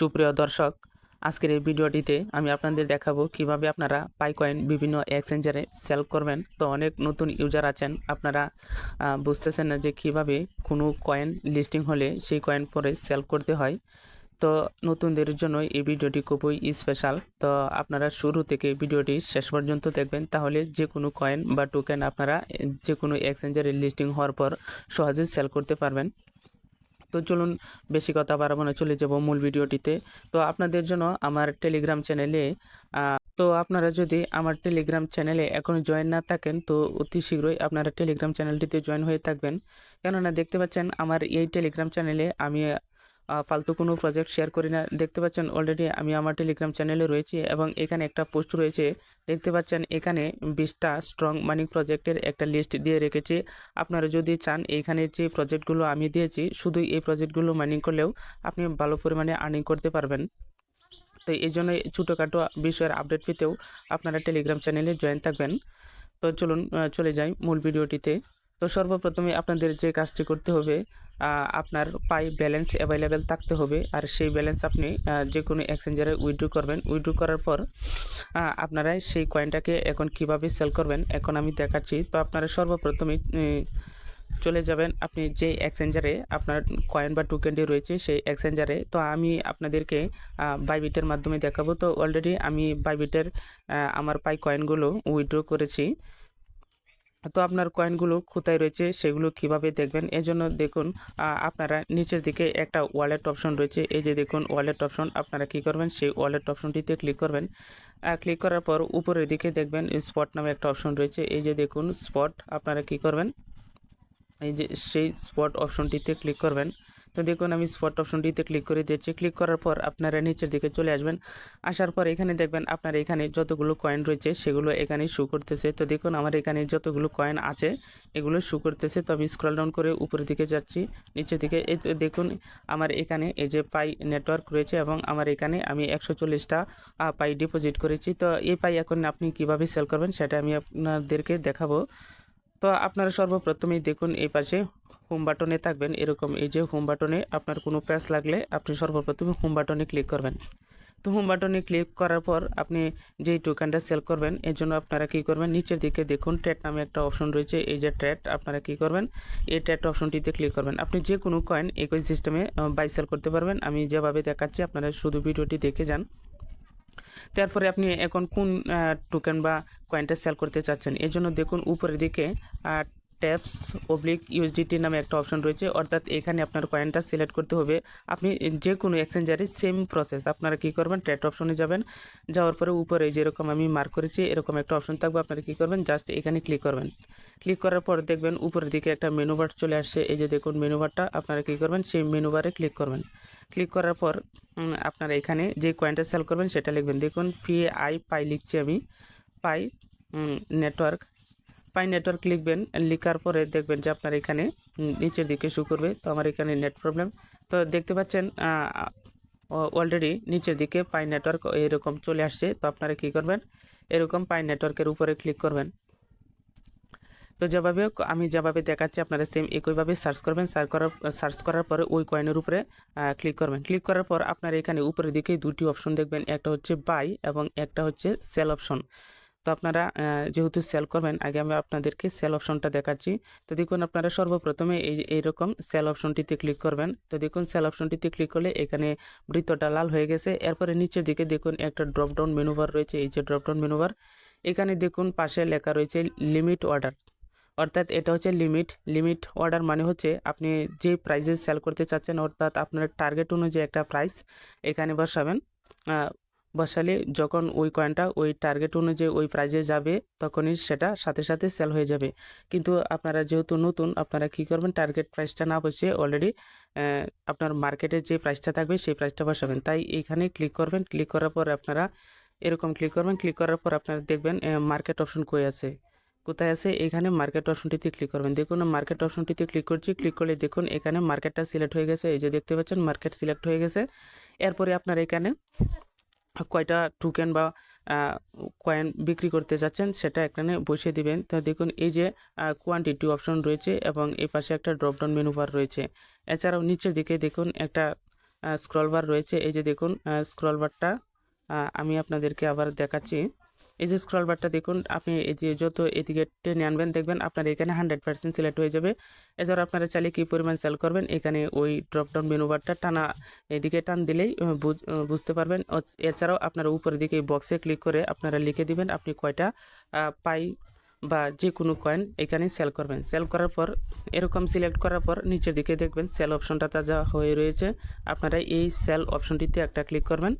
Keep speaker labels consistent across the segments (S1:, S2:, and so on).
S1: সুপ্রিয় দর্শক, আজকের এই ভিডিওটিতে আমি আপনাদের দেখাবো কীভাবে আপনারা পাই কয়েন বিভিন্ন এক্সচেঞ্জারে সেল করবেন। তো অনেক নতুন ইউজার আছেন, আপনারা বুঝতেছেন না যে কীভাবে কোনো কয়েন লিস্টিং হলে সেই কয়েন পরে সেল করতে হয়। তো নতুনদের জন্য এই ভিডিওটি খুবই স্পেশাল। তো আপনারা শুরু থেকে ভিডিওটি শেষ পর্যন্ত দেখবেন, তাহলে যে কোনো কয়েন বা টোকেন আপনারা, যে কোনো এক্সচেঞ্জারে লিস্টিং হওয়ার পর সহজে সেল করতে পারবেন। তো চলুন বেশি কথা বাড়াবো না, চলে যাব মূল ভিডিওটিতে। তো আপনাদের জন্য আমার টেলিগ্রাম চ্যানেলে তো আপনারা যদি আমার টেলিগ্রাম চ্যানেলে এখন জয়েন না থাকেন, তো অতি শীঘ্রই আপনারা টেলিগ্রাম চ্যানেলটিতে জয়েন হয়ে থাকবেন। কেননা দেখতে পাচ্ছেন, আমার এই টেলিগ্রাম চ্যানেলে আমি ফালতু কোনো প্রজেক্ট শেয়ার করি না। দেখতে পাচ্ছেন অলরেডি আমি আমার টেলিগ্রাম চ্যানেলে রয়েছি এবং এখানে একটা পোস্ট রয়েছে। দেখতে পাচ্ছেন এখানে বিশটা স্ট্রং মানি প্রজেক্টের একটা লিস্ট দিয়ে রেখেছি। আপনারা যদি চান এইখানে যে প্রজেক্টগুলো আমি দিয়েছি, শুধু এই প্রজেক্টগুলো মাইনিং করলেও আপনি ভালো পরিমাণে আর্নিং করতে পারবেন। তো এই জন্য ছোটোখাটো বিষয়ের আপডেট পেতেও আপনারা টেলিগ্রাম চ্যানেলে জয়েন থাকবেন। তো চলুন চলে যাই মূল ভিডিওটিতে তো সর্বপ্রথমে আপনাদের যে কাজটি করতে হবে আপনার পাই ব্যালেন্স অ্যাভেলেবেল থাকতে হবে। আর সেই ব্যালেন্স আপনি যে কোনো এক্সচেঞ্জারে উইথড্র করবেন। উইথড্র করার পর আপনারা সেই কয়েনটাকে এখন কীভাবে সেল করবেন, এখন আমি দেখাচ্ছি। তো আপনারা সর্বপ্রথমে চলে যাবেন আপনি যে এক্সচেঞ্জারে আপনার কয়েন বা টোকেনটি রয়েছে সেই এক্সচেঞ্জারে তো আমি আপনাদেরকে বাইবিটের মাধ্যমে দেখাবো। তো অলরেডি আমি বাইবিটের আমার পাই কয়েনগুলো উইথড্র করেছি। তো আপনার কয়েনগুলো কোথায় রয়েছে সেগুলো কীভাবে দেখবেন? এজন্য দেখুন আপনারা নিচের দিকে একটা ওয়ালেট অপশন রয়েছে। এই যে দেখুন ওয়ালেট অপশন আপনারা কি করবেন? সেই ওয়ালেট অপশনটিতে ক্লিক করবেন। ক্লিক করার পর উপরের দিকে দেখবেন স্পট নামে একটা অপশন রয়েছে। এই যে দেখুন স্পট আপনারা কি করবেন? এই যে সেই স্পট অপশনটিতে ক্লিক করবেন। তো দেখুন, আমি স্পট অপশনটিতে ক্লিক করে দিয়েছি। ক্লিক করার পর আপনারা নিচের দিকে চলে আসবেন। আসার পর এখানে দেখবেন আপনার এখানে যতগুলো কয়েন রয়েছে, সেগুলো এখানে শু করতেছে। তো দেখুন, আমার এখানে যতগুলো কয়েন আছে, এগুলো শু করতেছে। তো আমি স্ক্রল ডাউন করে উপরের দিকে যাচ্ছি, নিচের দিকে। এই দেখুন, আমার এখানে এই যে পাই নেটওয়ার্ক রয়েছে এবং আমার এখানে আমি একশো চল্লিশটা পাই ডিপোজিট করেছি। তো এই পাই এখন আপনি কীভাবে সেল করবেন, সেটা আমি আপনাদেরকে দেখাবো। তো আপনারা সর্বপ্রথমেই দেখুন, এই পাশে হোম বাটনে থাকবেন, এরকম এই যে হোম বাটনে আপনার কোনো প্যাচ লাগলে আপনি সর্বপ্রথমে হোম বাটনে ক্লিক করবেন। তো হোম বাটনে ক্লিক করার পর আপনি যেই টোকেনটা সেল করবেন, এর জন্য আপনারা কী করবেন, নিচের দিকে দেখুন ট্রেড নামে একটা অপশন রয়েছে, এই যে ট্রেড আপনারা কী করবেন, এই ট্রেড অপশনটিতে ক্লিক করবেন। আপনি যে কোনো কয়েন একই সিস্টেমে বাই সেল করতে পারবেন, আমি যেভাবে দেখাচ্ছি আপনারা শুধু ভিডিওটি দেখে যান। তারপরে আপনি এখন কোন টোকেন বা কয়েনটা সেল করতে চাচ্ছেন, এর জন্য দেখুন উপরের দিকে ট্যাপস ওবলিক ইউএসডিটি নামে একটা অপশন রয়েছে। অর্থাৎ এখানে আপনার কয়েনটা সিলেক্ট করতে হবে। আপনি যে কোনো এক্সচেঞ্জারে সেম প্রসেস আপনারা কী করবেন? ট্রেড অপশনে যাবেন। যাওয়ার পরে উপরে যেরকম আমি মার্ক করেছি, এরকম একটা অপশন থাকবে। আপনারা কী করবেন? জাস্ট এখানে ক্লিক করবেন। ক্লিক করার পর দেখবেন উপরের দিকে একটা মেনু বার চলে আসছে। এই যে দেখুন মেনু বারটা আপনারা কী করবেন? সেই মেনু বারে ক্লিক করবেন। ক্লিক করার পর আপনারা এখানে যে কয়েনটা সেল করবেন, সেটা লিখবেন। দেখুন পি আই পাই লিখছি আমি। পাই নেটওয়ার্ক পাই নেটওয়ার্ক লিখবেন, লিখার পরে দেখবেন যে আপনার এখানে নিচের দিকে শু করবে, তো আমার এখানে নেট প্রবলেম তো দেখতে পাচ্ছেন অলরেডি নিচের দিকে পাই নেটওয়ার্ক এরকম চলে আসছে, তো আপনারা কী করবেন? এরকম পাই নেটওয়ার্কের উপরে ক্লিক করবেন। তো যেভাবে আমি যেভাবে দেখাচ্ছি, আপনারা সেম একইভাবে সার্চ করবেন সার্চ করার সার্চ করার পরে ওই কয়েনের উপরে ক্লিক করবেন। ক্লিক করার পর আপনারা এখানে উপরের দিকে দুটি অপশন দেখবেন, একটা হচ্ছে বাই এবং একটা হচ্ছে সেল অপশন তো আপনারা যেহেতু সেল করবেন, আগে আমি আপনাদেরকে সেল অপশনটা দেখাচ্ছি। তো দেখুন, আপনারা সর্বপ্রথমে এই এইরকম সেল অপশনটিতে ক্লিক করবেন। তো দেখুন সেল অপশনটিতে ক্লিক করলে এখানে বৃত্তটা লাল হয়ে গেছে। এরপরে নিচের দিকে দেখুন, একটা ড্রপ ডাউন মেনু রয়েছে। এই যে ড্রপ ডাউন মেনু এখানে দেখুন, পাশে লেখা রয়েছে লিমিট অর্ডার অর্থাৎ এটা হচ্ছে লিমিট লিমিট অর্ডার মানে হচ্ছে, আপনি যে প্রাইসে সেল করতে চাচ্ছেন, অর্থাৎ আপনার টার্গেট অনুযায়ী একটা প্রাইস এখানে বসাবেন। বসালে যখন ওই কয়েনটা ওই টার্গেট অনুযায়ী ওই প্রাইজে যাবে, তখনই সেটা সাথে সাথে সেল হয়ে যাবে। কিন্তু আপনারা যেহেতু নতুন, আপনারা কী করবেন? টার্গেট প্রাইসটা না বসিয়ে অলরেডি আপনার মার্কেটে যে প্রাইসটা থাকবে, সেই প্রাইসটা বসাবেন। তাই এইখানে ক্লিক করবেন। ক্লিক করার পর আপনারা এরকম ক্লিক করবেন। ক্লিক করার পর আপনারা দেখবেন মার্কেট অপশন কই আছে? কোথায় আছে? এখানে মার্কেট অপশনটিতে ক্লিক করবেন। দেখুন মার্কেট অপশনটিতে ক্লিক করছি। ক্লিক করলে দেখুন, এখানে মার্কেটটা সিলেক্ট হয়ে গেছে। এই যে দেখতে পাচ্ছেন মার্কেট সিলেক্ট হয়ে গেছে। এরপরে আপনার এখানে কয়টা টোকেন বা কয়েন বিক্রি করতে যাচ্ছেন সেটা এখানে বসিয়ে দিবেন। তো দেখুন, এই যে কোয়ান্টিটি অপশন রয়েছে এবং এই পাশে একটা ড্রপডাউন মেনু বার রয়েছে। এছাড়াও নিচের দিকে দেখুন, একটা স্ক্রল বার রয়েছে। এই যে দেখুন স্ক্রল বারটা আমি আপনাদেরকে আবার দেখাচ্ছি। এই যে স্ক্রল বারটা দেখুন, আপনি এই যে যত এদিকে টেনে আনবেন, দেখবেন আপনার এখানে হান্ড্রেড পার্সেন্ট সিলেক্ট হয়ে যাবে। এছাড়া আপনারা চাইলে কী পরিমাণ সেল করবেন, এখানে ওই ড্রপডাউন মেনু বারটা টানা এদিকে টান দিলেই বুঝ- বুঝতে পারবেন। এছাড়াও আপনারা উপরের দিকে বক্সে ক্লিক করে আপনারা লিখে দিবেন, আপনি কয়টা পাই বা যে কোনো কয়েন এখানে সেল করবেন। সেল করার পর, এরকম সিলেক্ট করার পর নিচের দিকে দেখবেন সেল অপশনটা তাজা হয়ে রয়েছে। আপনারা এই সেল অপশনটিতে একটা ক্লিক করবেন।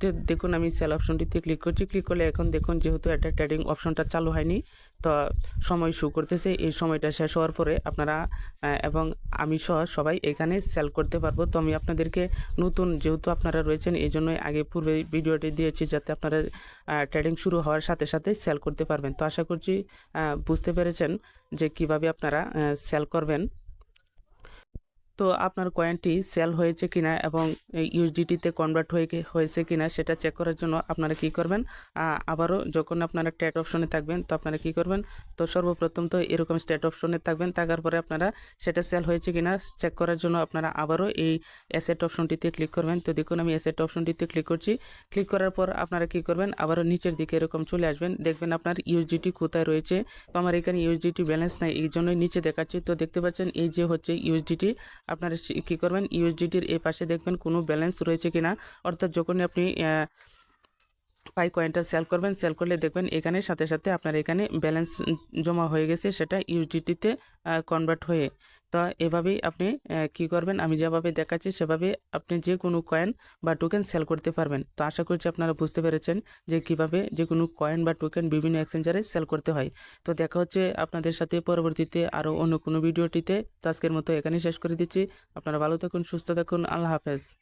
S1: তো দেখুন আমি সেল অপশনটিতে ক্লিক করছি। ক্লিক করলে এখন দেখুন যেহেতু একটা ট্রেডিং অপশনটা চালু হয়নি, তো সময় শু করতেছে। এই সময়টা শেষ হওয়ার পরে আপনারা এবং আমি সহ সবাই এখানে সেল করতে পারব। তো আমি আপনাদেরকে নতুন যেহেতু আপনারা রয়েছেন, এই জন্যই আগে পূর্বে ভিডিওটি দিয়েছি যাতে আপনারা ট্রেডিং শুরু হওয়ার সাথে সাথে সেল করতে পারবেন। তো আশা করছি বুঝতে পেরেছেন যে কীভাবে আপনারা সেল করবেন। তো আপনার কয়েনটি সেল হয়েছে কিনা এবং ইউএসডিটিতে কনভার্ট হয়ে হয়েছে কিনা সেটা চেক করার জন্য আপনারা কি করবেন? আবারও যখন আপনারা ট্যাট অপশনে থাকবেন, তো আপনারা কি করবেন? তো সর্বপ্রথম তো এরকম স্ট্যাট অপশনে থাকবেন, থাকার পরে আপনারা সেটা সেল হয়েছে কিনা চেক করার জন্য আপনারা আবারও এই অ্যাসেট অপশনটিতে ক্লিক করবেন। তো দেখুন, আমি অ্যাসেট অপশনটিতে ক্লিক করছি। ক্লিক করার পর আপনারা কি করবেন? আবারও নিচের দিকে এরকম চলে আসবেন। দেখবেন আপনার ইউএসডিটি কোথায় রয়েছে? তো আমার এখানে ইউএসডিটি ব্যালেন্স নাই এই জন্যই নিচে দেখাচ্ছি। তো দেখতে পাচ্ছেন, এই যে হচ্ছে ইউএসডিটি আপনারা কী করবেন ইউএসডিটির এ পাশে দেখবেন কোনো ব্যালেন্স রয়েছে কিনা। অর্থাৎ যখনই আপনি পাই কয়েনটা সেল করবেন সেল করলে দেখবেন এখানে সাথে সাথে আপনার এখানে ব্যালেন্স জমা হয়ে গেছে, সেটা ইউএসডিটিতে কনভার্ট হয়ে। তো এভাবেই আপনি কি করবেন? আমি যেভাবে দেখাচ্ছি সেভাবে আপনি যে কোনো কয়েন বা টোকেন সেল করতে পারবেন। তো আশা করছি আপনারা বুঝতে পেরেছেন যে কীভাবে যে কোনো কয়েন বা টোকেন বিভিন্ন এক্সচেঞ্জারে সেল করতে হয়। তো দেখা হচ্ছে আপনাদের সাথে পরবর্তীতে আরও অন্য কোনো ভিডিওটিতে তো আজকের মতো এখানেই শেষ করে দিচ্ছি। আপনারা ভালো থাকুন, সুস্থ থাকুন। আল্লাহ হাফেজ।